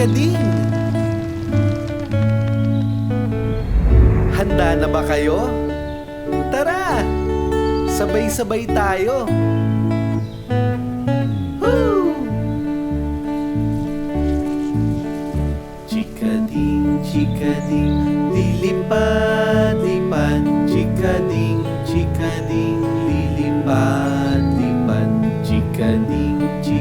chikading! Handa na ba kayo? Tara! Sabay-sabay tayo! Woo! Chikading, chikading, lilipad-lipad Chikading, chikading, lilipad-lipad Chikading,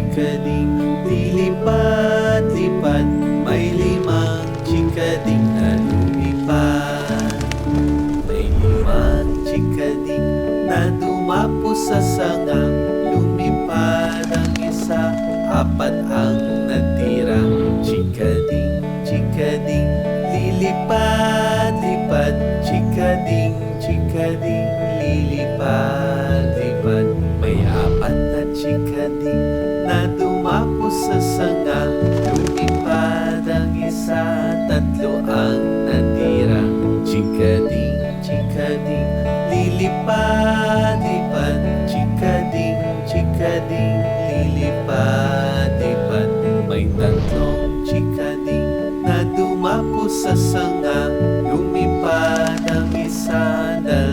chikading, lilipad-lipad May limang chikading na lumipad May limang chikading na dumapo sa sanga Lumipad ang isa, apat ang natira Chikading, chikading, lilipad, lipad Chikading, chikading, lilipad, lipad May apat na chikading sa sanga Lumipad ang isa, tatlo ang natira. Chikading, chikading, lilipad, lipad. Chikading, chikading, lilipad, lipad. May tatlong chikading na dumapo sa sanga Lumipad ang isa, dalawang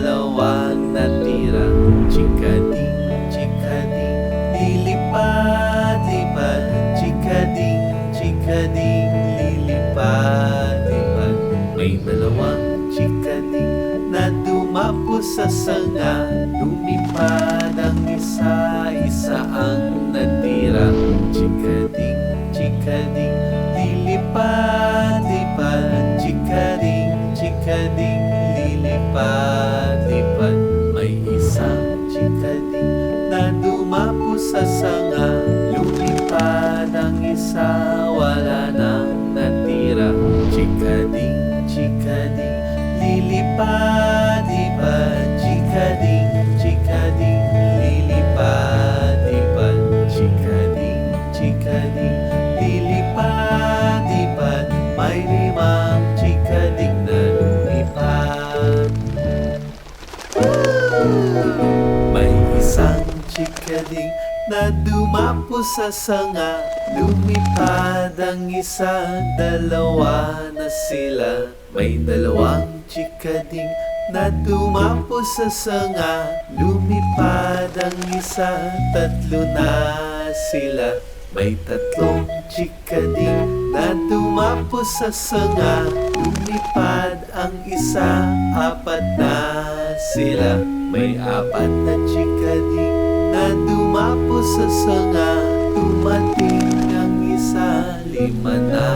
sa sanga Lumipad ang isa, isa ang natira. Chikading, chikading, lilipad, lipad Chikading, chikading, lilipad, lipad May isang chikading na dumapo sa sanga. Lumipad ang isa, wala nang natira. Chikading, chikading, lilipad, chikading na dumapo sa sanga. Lumipad ang isa, dalawa na sila. May dalawang chikading na dumapo sa sanga. Lumipad ang isa, tatlo na sila. May tatlong chikading na dumapo sa sanga. Lumipad ang isa, apat na sila. May apat na chikading na dumapo sa sanga Dumating ang isa, lima na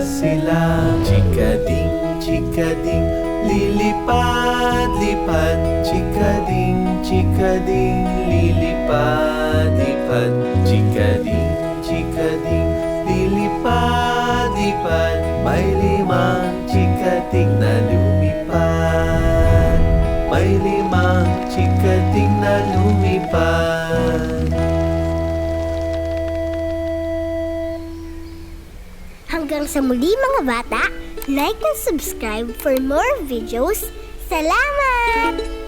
sila. Chikading, chikading, lilipad, lipad Chikading, chikading, lilipad, lipad Chikading, chikading, lilipad, lipad May limang chikading na lumipad sa muli mga bata, like and subscribe for more videos. Salamat!